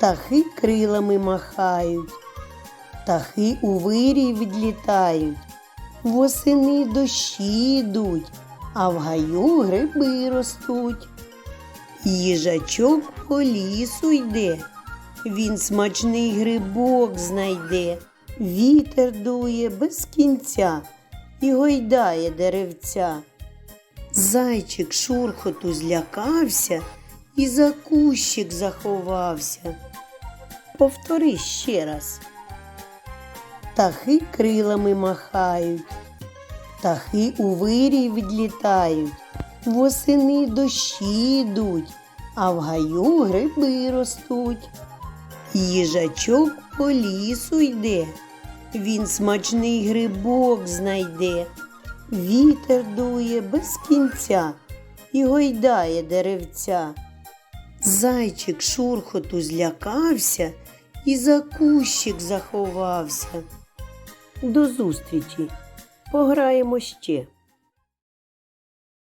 птахи крилами махають, птахи у вирій відлітають, восени дощі йдуть, а в гаю гриби ростуть. Їжачок по лісу йде, він смачний грибок знайде, вітер дує без кінця і гойдає деревця. Зайчик шурхоту злякався і за кущик заховався. Повтори ще раз. Птахи крилами махають, птахи у вирій відлітають, восени дощі йдуть, а в гаю гриби ростуть. Їжачок по лісу йде, він смачний грибок знайде. Вітер дує без кінця і гойдає деревця. Зайчик шурхоту злякався і за кущик заховався. До зустрічі. Пограємо ще.